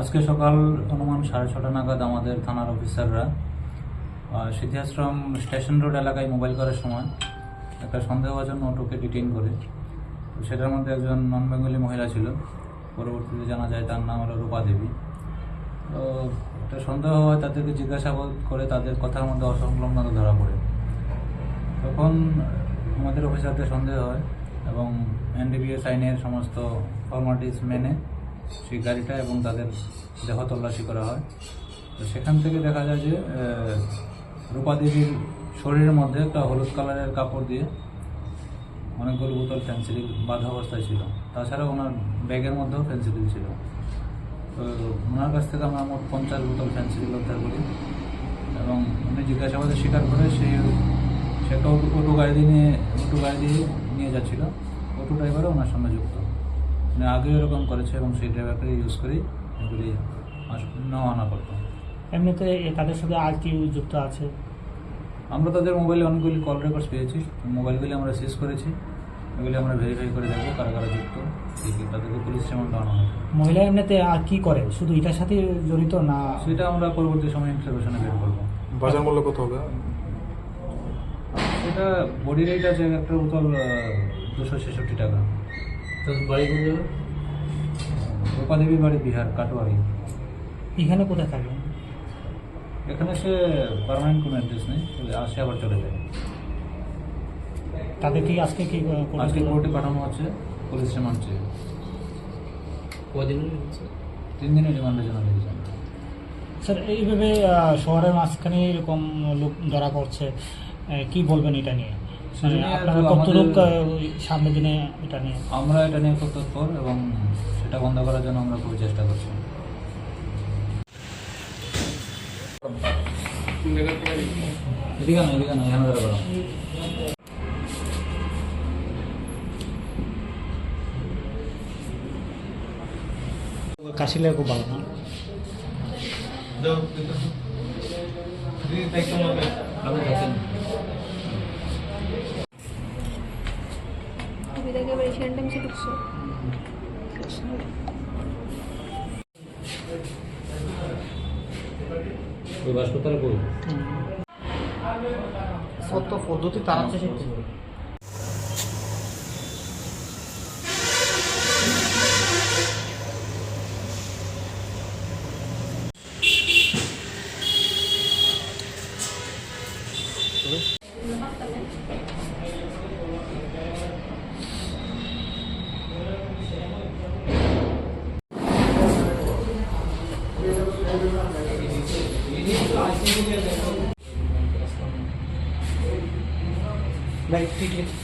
আজকে সকাল অনুমান সাড়ে ছটা নাগাদ আমাদের থানার অফিসাররা সিদ্ধাশ্রম স্টেশন রোড এলাকায় মোবাইল করার সময় একটা সন্দেহভাজন অটোকে ডিটেইন করে সেটার মধ্যে একজন নন বেঙ্গলি মহিলা ছিল। পরবর্তীতে জানা যায় তার নাম হলো রূপা দেবী। তো একটা সন্দেহ হয় তাদেরকে জিজ্ঞাসাবাদ করে তাদের কথার মধ্যে অসংলগ্নতা ধরা পড়ে। তখন আমাদের অফিসারদের সন্দেহ হয় এবং এনডিবিএস আইনের সমস্ত ফর্মালিটিস মেনে সেই গাড়িটা এবং তাদের দেহ তল্লাশি করা হয়। তো সেখান থেকে দেখা যায় যে রূপা দেবীর শরীরের মধ্যে একটা হলুদ কালারের কাপড় দিয়ে অনেকগুলো বোতল ফেন্সিডিল বাঁধা অবস্থায় ছিল। তাছাড়া ওনার ব্যাগের মধ্যেও ফেন্সিডিল ছিল। তো ওনার কাছ থেকে আমরা মোট পঞ্চাশ বোতল ফেন্সিডিল উদ্ধার করি এবং উনি জিজ্ঞাসাবাদে স্বীকার করে সেই সে একটা অটো অটো গাড়ি দিয়ে নিয়ে অটো গাড়ি দিয়ে নিয়ে যাচ্ছিল। অটো ড্রাইভারও ওনার সঙ্গে যুক্ত। মানে আগেও এরকম করেছে এবং সেই ড্রাইভারকে ইউজ করেই এগুলি নেওয়া আনা করতো। এমনিতে তাদের সাথে আর কি যুক্ত আছে? আমরা তাদের মোবাইলে অনেকগুলি কল রেকর্ডস পেয়েছি। মোবাইলগুলি আমরা সিজ করেছি। এগুলি আমরা ভেরিফাই করে দেখব কারা কারা যুক্ত। দেখি তাদেরকে পুলিশ রিমান্ড আনা হবে মহিলা এমনিতে আর কি করে? শুধু এটার সাথে জড়িত না সেটা আমরা পরবর্তী সময় ইন্টারভিউশনে বের করব। বাজার মূল্য কত হবে? এটা বডি রেট আছে একটা বোতল দুশো ছেষট্টি টাকা। বাড়ি কোন যাবে রূপাদেবীর বাড়ি বিহার কাটোয়ারি। এখানে কোথায় থাকে এখানে সে পার্মানেন্ট কোনো অ্যাড্রেস নেই আসে আবার চলে যায়। তাদের কি আজকে কি আজকে? কোর্টে পাঠানো হচ্ছে পুলিশ রিমান্ড চেয়ে। কদিন তিন দিনের রিমান্ডের জন্য দিয়েছেন স্যার এইভাবে শহরের মাঝখানে এরকম লোক ধরা পড়ছে আহ, কি বলবেন এটা নিয়ে? মানে আপনারা কতটুক আমাদের- আহ, ওই সামনের দিনে এটা নিয়ে। আমরা এটা নিয়ে খুব তৎপর এবং সেটা বন্ধ করার জন্য আমরা খুব চেষ্টা করছি। এদিকে না এদিকে না এখানে দাঁড়া কাশিলে খুব ভালো না? তাকে এবার এশিয়ান টাইমসে ঢুকছো। হাসপাতালে সত্য পদ্ধতি তারা চেষ্টা ঠিক আছে